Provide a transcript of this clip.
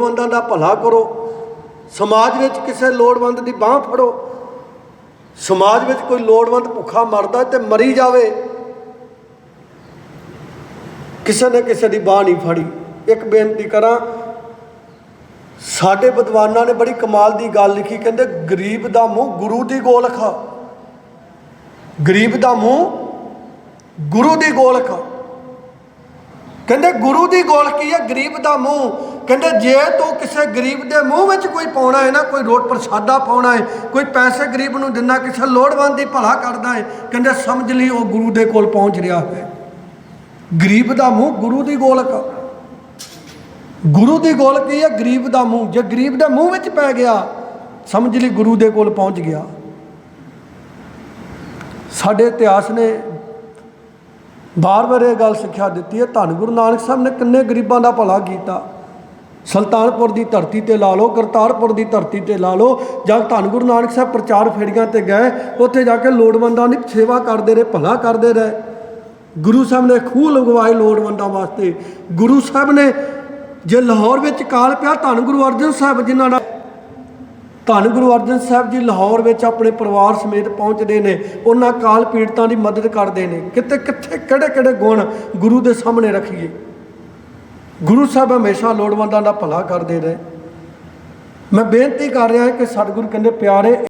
ਲੋੜਵੰਦਾਂ ਦਾ ਭਲਾ ਕਰੋ। ਸਮਾਜ ਵਿੱਚ ਕਿਸੇ ਲੋੜਵੰਦ ਦੀ ਬਾਹ ਫੜੋ। ਸਮਾਜ ਵਿੱਚ ਕੋਈ ਲੋੜਵੰਦ ਭੁੱਖਾ ਮਰਦਾ ਤੇ ਮਰੀ ਜਾਵੇ। ਕਿਸੇ ਨੇ ਕਿਸੇ ਦੀ ਬਾਹ ਨਹੀਂ ਫੜੀ। ਇੱਕ ਬੇਨਤੀ ਕਰਾਂ, ਸਾਡੇ ਵਿਦਵਾਨਾਂ ਨੇ ਬੜੀ ਕਮਾਲ ਦੀ ਗੱਲ ਲਿਖੀ, ਕਹਿੰਦੇ ਗਰੀਬ ਦਾ ਮੂੰਹ ਗੁਰੂ ਦੀ ਗੋਲਖ ਆ ਗਰੀਬ ਦਾ ਮੂੰਹ ਗੁਰੂ ਦੀ ਗੋਲਖਾ ਕਹਿੰਦੇ ਗੁਰੂ ਦੀ ਗੋਲਕੀ ਹੈ? ਗਰੀਬ ਦਾ ਮੂੰਹ ਕਹਿੰਦੇ ਜੇ ਤੂੰ ਕਿਸੇ ਗਰੀਬ ਦੇ ਮੂੰਹ ਵਿੱਚ ਕੋਈ ਪਾਉਣਾ ਹੈ ਨਾ, ਕੋਈ ਰੋਟ ਪ੍ਰਸਾਦਾ ਪਾਉਣਾ ਹੈ, ਕੋਈ ਪੈਸੇ ਗਰੀਬ ਨੂੰ ਦਿੰਦਾ, ਕਿਸੇ ਲੋੜਵੰਦ ਦੀ ਭਲਾ ਕਰਦਾ ਹੈ, ਕਹਿੰਦੇ ਸਮਝ ਲਈ ਉਹ ਗੁਰੂ ਦੇ ਕੋਲ ਪਹੁੰਚ ਰਿਹਾ ਹੈ ਗਰੀਬ ਦਾ ਮੂੰਹ ਗੁਰੂ ਦੀ ਗੋਲਕ ਗੁਰੂ ਦੀ ਗੋਲਕ ਕੀ ਹੈ? ਗਰੀਬ ਦਾ ਮੂੰਹ। ਜੇ ਗਰੀਬ ਦੇ ਮੂੰਹ ਵਿੱਚ ਪੈ ਗਿਆ, ਸਮਝ ਲਈ ਗੁਰੂ ਦੇ ਕੋਲ ਪਹੁੰਚ ਗਿਆ। ਸਾਡੇ ਇਤਿਹਾਸ ਨੇ ਬਾਰ-ਬਾਰ ਇਹ ਗੱਲ ਸਿੱਖਿਆ ਦਿੱਤੀ ਹੈ, ਧੰਨ ਗੁਰੂ ਨਾਨਕ ਸਾਹਿਬ ਨੇ ਕਿੰਨੇ ਗਰੀਬਾਂ ਦਾ ਭਲਾ ਕੀਤਾ। ਸੁਲਤਾਨਪੁਰ ਦੀ ਧਰਤੀ ਤੇ ਲਾ ਲਓ, ਕਰਤਾਰਪੁਰ ਦੀ ਧਰਤੀ ਤੇ ਲਾ ਲਓ, ਜਾਂ ਧੰਨ ਗੁਰੂ ਨਾਨਕ ਸਾਹਿਬ ਪ੍ਰਚਾਰ ਫੇੜੀਆਂ ਤੇ ਗਏ, ਉੱਥੇ ਜਾ ਕੇ ਲੋੜਵੰਦਾਂ ਦੀ ਸੇਵਾ ਕਰਦੇ ਰਹੇ, ਭਲਾ ਕਰਦੇ ਰਹੇ। ਗੁਰੂ ਸਾਹਿਬ ਨੇ ਖੂਹ ਲਗਵਾਏ ਲੋੜਵੰਦਾਂ ਵਾਸਤੇ। ਗੁਰੂ ਸਾਹਿਬ ਨੇ ਜੇ ਲਾਹੌਰ ਵਿੱਚ ਕਾਲ ਪਿਆ, ਧੰਨ ਗੁਰੂ ਅਰਜਨ ਸਾਹਿਬ ਜਿਨ੍ਹਾਂ ਦਾ ਧੰਨ ਗੁਰੂ ਅਰਜਨ ਸਾਹਿਬ ਜੀ ਲਾਹੌਰ ਵਿੱਚ ਆਪਣੇ ਪਰਿਵਾਰ ਸਮੇਤ ਪਹੁੰਚਦੇ ਨੇ, ਉਹਨਾਂ ਕਾਲ ਪੀੜਤਾਂ ਦੀ ਮਦਦ ਕਰਦੇ ਨੇ। ਕਿਤੇ ਕਿੱਥੇ ਕਿਹੜੇ ਕਿਹੜੇ ਗੁਣ ਗੁਰੂ ਦੇ ਸਾਹਮਣੇ ਰੱਖੀਏ? ਗੁਰੂ ਸਾਹਿਬ ਹਮੇਸ਼ਾ ਲੋੜਵੰਦਾਂ ਦਾ ਭਲਾ ਕਰਦੇ ਰਹੇ। ਮੈਂ ਬੇਨਤੀ ਕਰ ਰਿਹਾ ਕਿ ਸਤਿਗੁਰੂ ਕਹਿੰਦੇ, ਪਿਆਰੇ